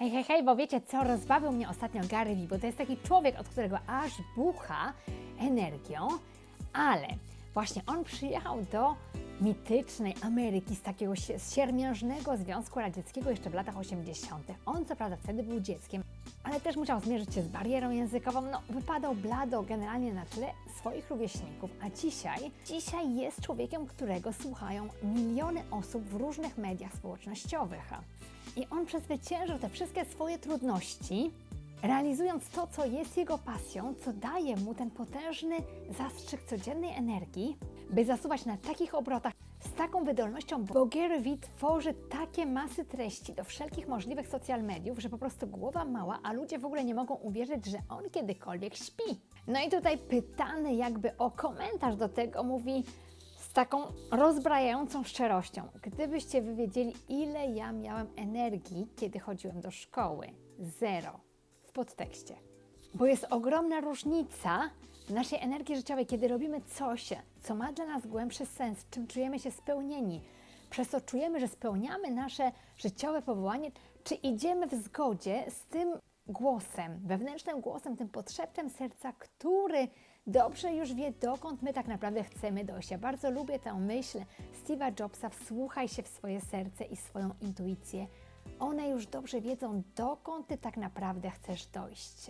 Hej, hej, hej, bo wiecie co, rozbawił mnie ostatnio Gary Vee, bo to jest taki człowiek, od którego aż bucha energią, ale właśnie on przyjechał do mitycznej Ameryki z takiego siermiężnego Związku Radzieckiego jeszcze w latach 80. On co prawda wtedy był dzieckiem, ale też musiał zmierzyć się z barierą językową, no wypadał blado generalnie na tle swoich rówieśników, a dzisiaj, dzisiaj jest człowiekiem, którego słuchają miliony osób w różnych mediach społecznościowych. I on przezwyciężył te wszystkie swoje trudności, realizując to, co jest jego pasją, co daje mu ten potężny zastrzyk codziennej energii, by zasuwać na takich obrotach z taką wydolnością, bo Gary Vee tworzy takie masy treści do wszelkich możliwych social mediów, że po prostu głowa mała, a ludzie w ogóle nie mogą uwierzyć, że on kiedykolwiek śpi. No i tutaj pytany jakby o komentarz do tego mówi z taką rozbrajającą szczerością. Gdybyście wy wiedzieli, ile ja miałem energii, kiedy chodziłem do szkoły. Zero. W podtekście. Bo jest ogromna różnica w naszej energii życiowej, kiedy robimy coś, co ma dla nas głębszy sens, czym czujemy się spełnieni, przez co czujemy, że spełniamy nasze życiowe powołanie, czy idziemy w zgodzie z tym głosem, wewnętrznym głosem, tym podszeptem serca, który dobrze już wie, dokąd my tak naprawdę chcemy dojść. Ja bardzo lubię tę myśl Steve'a Jobsa, wsłuchaj się w swoje serce i swoją intuicję. One już dobrze wiedzą, dokąd ty tak naprawdę chcesz dojść.